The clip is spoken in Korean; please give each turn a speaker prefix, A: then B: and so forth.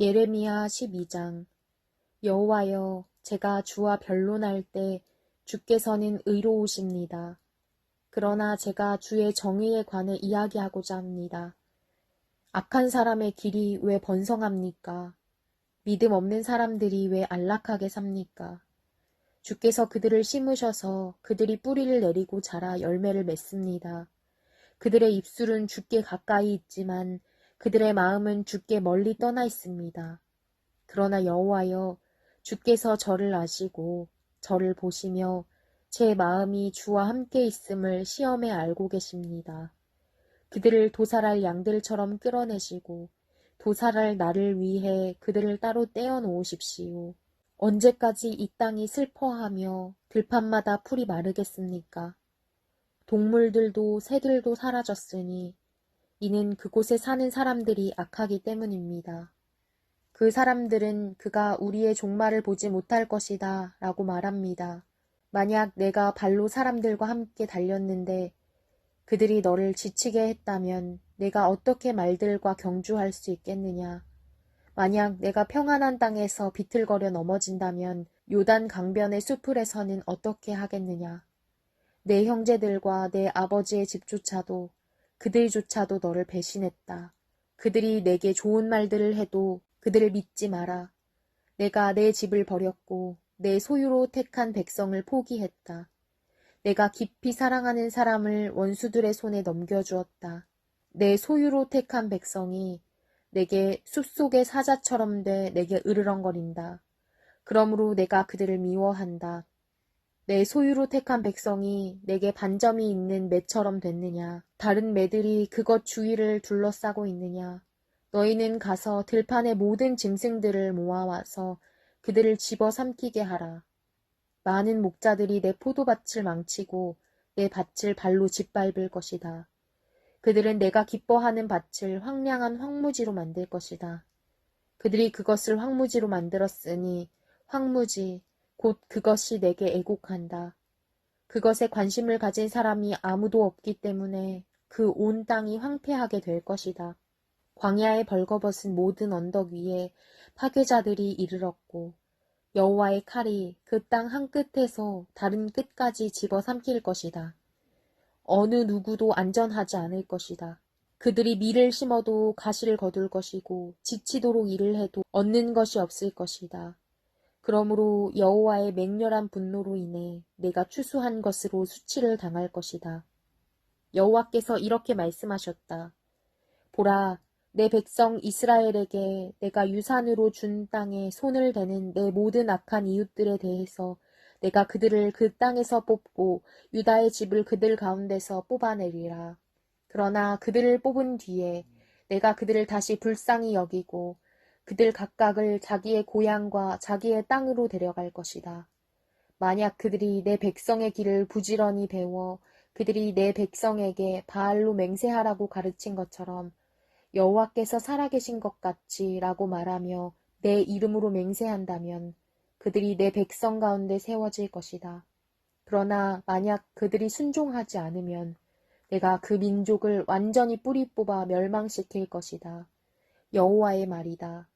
A: 예레미야 12장 여호와여 제가 주와 변론할 때 주께서는 의로우십니다. 그러나 제가 주의 정의에 관해 이야기하고자 합니다. 악한 사람의 길이 왜 번성합니까? 믿음 없는 사람들이 왜 안락하게 삽니까? 주께서 그들을 심으셔서 그들이 뿌리를 내리고 자라 열매를 맺습니다. 그들의 입술은 주께 가까이 있지만 그들의 마음은 주께 멀리 떠나 있습니다. 그러나 여호와여 주께서 저를 아시고 저를 보시며 제 마음이 주와 함께 있음을 시험에 알고 계십니다. 그들을 도살할 양들처럼 끌어내시고 도살할 나를 위해 그들을 따로 떼어 놓으십시오. 언제까지 이 땅이 슬퍼하며 들판마다 풀이 마르겠습니까? 동물들도 새들도 사라졌으니 이는 그곳에 사는 사람들이 악하기 때문입니다. 그 사람들은 그가 우리의 종말을 보지 못할 것이다 라고 말합니다. 만약 내가 발로 사람들과 함께 달렸는데 그들이 너를 지치게 했다면 내가 어떻게 말들과 경주할 수 있겠느냐? 만약 내가 평안한 땅에서 비틀거려 넘어진다면 요단 강변의 수풀에서는 어떻게 하겠느냐? 내 형제들과 내 아버지의 집조차도 그들조차도 너를 배신했다. 그들이 내게 좋은 말들을 해도 그들을 믿지 마라. 내가 내 집을 버렸고 내 소유로 택한 백성을 포기했다. 내가 깊이 사랑하는 사람을 원수들의 손에 넘겨주었다. 내 소유로 택한 백성이 내게 숲속의 사자처럼 돼 내게 으르렁거린다. 그러므로 내가 그들을 미워한다. 내 소유로 택한 백성이 내게 반점이 있는 매처럼 됐느냐? 다른 매들이 그것 주위를 둘러싸고 있느냐? 너희는 가서 들판의 모든 짐승들을 모아와서 그들을 집어 삼키게 하라. 많은 목자들이 내 포도밭을 망치고 내 밭을 발로 짓밟을 것이다. 그들은 내가 기뻐하는 밭을 황량한 황무지로 만들 것이다. 그들이 그것을 황무지로 만들었으니 황무지, 곧 그것이 내게 애곡한다. 그것에 관심을 가진 사람이 아무도 없기 때문에 그 온 땅이 황폐하게 될 것이다. 광야에 벌거벗은 모든 언덕 위에 파괴자들이 이르렀고 여호와의 칼이 그 땅 한 끝에서 다른 끝까지 집어 삼킬 것이다. 어느 누구도 안전하지 않을 것이다. 그들이 밀을 심어도 가시를 거둘 것이고 지치도록 일을 해도 얻는 것이 없을 것이다. 그러므로 여호와의 맹렬한 분노로 인해 내가 추수한 것으로 수치를 당할 것이다. 여호와께서 이렇게 말씀하셨다. 보라, 내 백성 이스라엘에게 내가 유산으로 준 땅에 손을 대는 내 모든 악한 이웃들에 대해서 내가 그들을 그 땅에서 뽑고 유다의 집을 그들 가운데서 뽑아내리라. 그러나 그들을 뽑은 뒤에 내가 그들을 다시 불쌍히 여기고 그들 각각을 자기의 고향과 자기의 땅으로 데려갈 것이다. 만약 그들이 내 백성의 길을 부지런히 배워 그들이 내 백성에게 바알로 맹세하라고 가르친 것처럼 여호와께서 살아계신 것 같지라고 말하며 내 이름으로 맹세한다면 그들이 내 백성 가운데 세워질 것이다. 그러나 만약 그들이 순종하지 않으면 내가 그 민족을 완전히 뿌리 뽑아 멸망시킬 것이다. 여호와의 말이다.